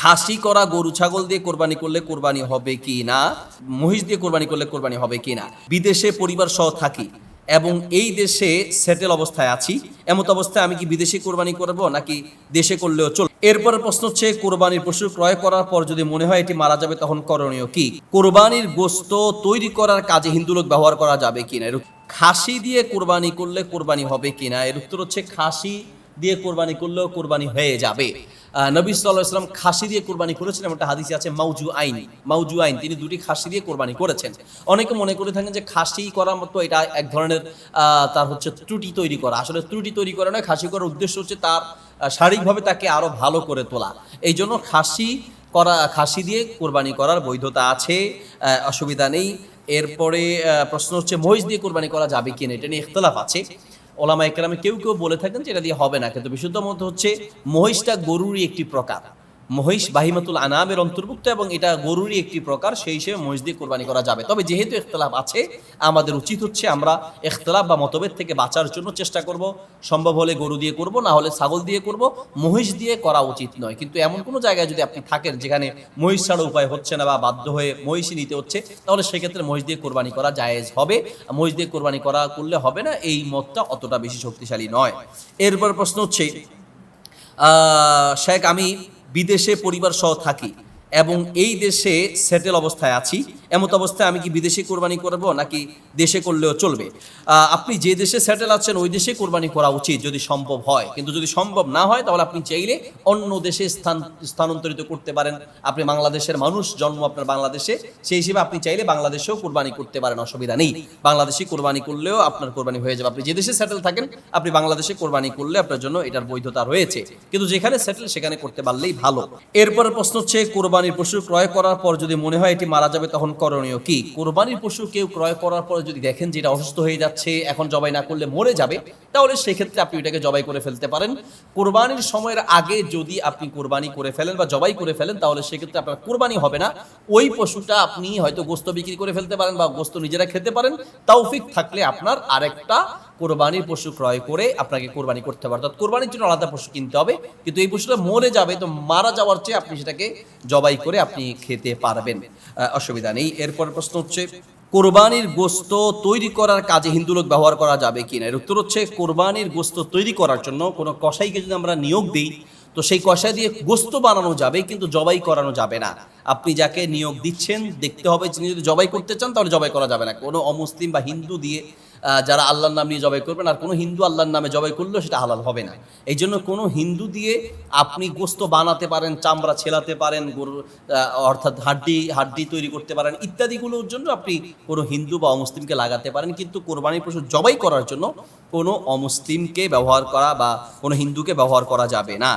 খাসি করা গরু ছাগল দিয়ে কোরবানি করলে কোরবানি হবে কি না? মহিষ দিয়ে কোরবানি করলে কোরবানি হবে কি না? বিদেশে পরিবার সহ থাকি এবং এই দেশে সেটেল অবস্থায় আছি। এমত অবস্থায় আমি কি বিদেশে কোরবানি করব নাকি দেশে করলেও চল? এরপর প্রশ্ন হচ্ছে, কোরবানির পশু ক্রয় করার পর যদি মনে হয় এটি মারা যাবে তখন করণীয় কি? কোরবানির গোস্ত তৈরি করার কাজে হিন্দু লোক ব্যবহার করা যাবে কিনা এর খাসি দিয়ে কোরবানি করলে কোরবানি হবে কিনা এর উত্তর হচ্ছে, খাসি দিয়ে কোরবানি করলেও কোরবানি হয়ে যাবে। নবী সাল্লাহ ইসলাম খাসি দিয়ে কোরবানি করেছেন এমন একটা হাদিসে আছে, মাউজু আইন। মাউজু আইন, তিনি দুটি খাসি দিয়ে কোরবানি করেছেন। অনেকে মনে করে থাকেন যে খাসি করার মতো এটা এক ধরনের তার হচ্ছে ত্রুটি তৈরি করা। আসলে ত্রুটি তৈরি করা নয়, খাসি করার উদ্দেশ্য হচ্ছে তার শারীরিকভাবে তাকে আরও ভালো করে তোলা। এই জন্য খাসি করা, খাসি দিয়ে কোরবানি করার বৈধতা আছে অসুবিধা নেই। এরপরে প্রশ্ন হচ্ছে, মহিষ দিয়ে কোরবানি করা যাবে কিনা এটা নিয়ে ইখতলাফ আছে। ওলামা একরামে কেউ কেউ বলে থাকেন যে এটা দিয়ে হবে না, কিন্তু বিশুদ্ধ মত হচ্ছে মহিষটা গরুরই একটি প্রকার। মহিষ বাহিমাতুল আনামের অন্তর্ভুক্ত এবং এটা গরুরই একটি প্রকার, সেই হিসেবে মহিষ দিয়ে কোরবানি করা যাবে। তবে যেহেতু ইখতলাফ আছে, আমাদের উচিত হচ্ছে আমরা ইখতলাফ বা মতভেদ থেকে বাঁচার জন্য চেষ্টা করব। সম্ভব হলে গরু দিয়ে করব, না হলে ছাগল দিয়ে করব, মহিষ দিয়ে করা উচিত নয়। কিন্তু এমন কোনো জায়গায় যদি আপনি থাকেন যেখানে মহিষ ছাড়া উপায় হচ্ছে না বা বাধ্য হয়ে মহিষই নিতে হচ্ছে, তাহলে সেক্ষেত্রে মহিষ দিয়ে কোরবানি করা জায়েজ হবে। মহিষ দিয়ে কোরবানি করা করলে হবে না, এই মতটা অতটা বেশি শক্তিশালী নয়। এরপর প্রশ্ন হচ্ছে শেখ আমি বিদেশে পরিবার সহ থাকি। এবং এই দেশে সেটেল অবস্থায় আছি। এমত অবস্থায় আমি কি বিদেশে কোরবানি করব, নাকি দেশে করলেও চলবে? আপনি যে দেশে সেটেল আছেন, ওই দেশে কোরবানি করা উচিত যদি সম্ভব হয়। কিন্তু যদি সম্ভব না হয়, তাহলে আপনি চাইলে অন্য দেশে স্থান, স্থানান্তরিত করতে পারেন। আপনি বাংলাদেশের মানুষ, জন্ম আপনার বাংলাদেশে। সেই হিসেবে আপনি চাইলে বাংলাদেশেও কোরবানি করতে পারেন, অসুবিধা নেই। বাংলাদেশে কোরবানি করলেও আপনার কোরবানি হয়ে যাবে। আপনি যে দেশে সেটেল থাকেন, আপনি বাংলাদেশে কোরবানি করলে আপনার জন্য এটার বৈধতা রয়েছে। কিন্তু যেখানে সেটেল সেখানে করতে পারলেই ভালো। এরপরে প্রশ্ন হচ্ছে কোরবানির পশু ক্রয় করার পর যদি মনে হয় এটি মারা যাবে, তখন করণীয় কি? কোরবানির পশু কেউ ক্রয় করার পর যদি দেখেন যে এটা অসুস্থ হয়ে যাচ্ছে, এখন জবাই না করলে মরে যাবে, তাহলে সেক্ষেত্রে আপনি এটাকে জবাই করে ফেলতে পারেন। কোরবানির সময়ের আগে যদি আপনি কোরবানি করে ফেলেন বা জবাই করে ফেলেন, তাহলে সেক্ষেত্রে আপনার কোরবানি হবে না। ওই পশুটা আপনি হয়তো গোস্ত বিক্রি করে ফেলতে পারেন বা গোস্ত নিজেরা খেতে পারেন। তৌফিক থাকলে আপনার আরেকটা কোরবানির পশু ক্রয় করে আপনাকে কোরবানি করতে হবে। অর্থাৎ কোরবানির জন্য আলাদা পশু কিনতে হবে, কিন্তু এই পশুটা মরে যাবে, তো মারা যাওয়ার চেয়ে আপনি সেটাকে জবাই করে আপনি খেতে পারবেন। অসুবিধা নেই। এরপর প্রশ্ন হচ্ছে, কোরবানির গোস্ত তৈরি করার কাজে হিন্দু লোক ব্যবহার করা যাবে কি না এর উত্তর হচ্ছে, কোরবানির গোস্ত তৈরি করার জন্য কোনো কসাইকে যদি আমরা নিয়োগ দিই, তো সেই কষাই দিয়ে গোস্ত বানানো যাবে, কিন্তু জবাই করানো যাবে না। আপনি যাকে নিয়োগ দিচ্ছেন, দেখতে হবে, যিনি যদি জবাই করতে চান, তাহলে জবাই করা যাবে না। কোনো অমুসলিম বা হিন্দু দিয়ে যারা আল্লাহর নাম নিয়ে জবাই করবেন, আর কোনো হিন্দু আল্লাহর নামে জবাই করলেও সেটা হালাল হবে না। এই জন্য কোনো হিন্দু দিয়ে আপনি গোস্ত বানাতে পারেন, চামড়া ছেলাতে পারেন গরু অর্থাৎ হাড্ডি হাড্ডি তৈরি করতে পারেন, ইত্যাদিগুলোর জন্য আপনি কোনো হিন্দু বা অমুসলিমকে লাগাতে পারেন। কিন্তু কোরবানির পশু জবাই করার জন্য কোনো অমুসলিমকে ব্যবহার করা বা কোনো হিন্দুকে ব্যবহার করা যাবে না।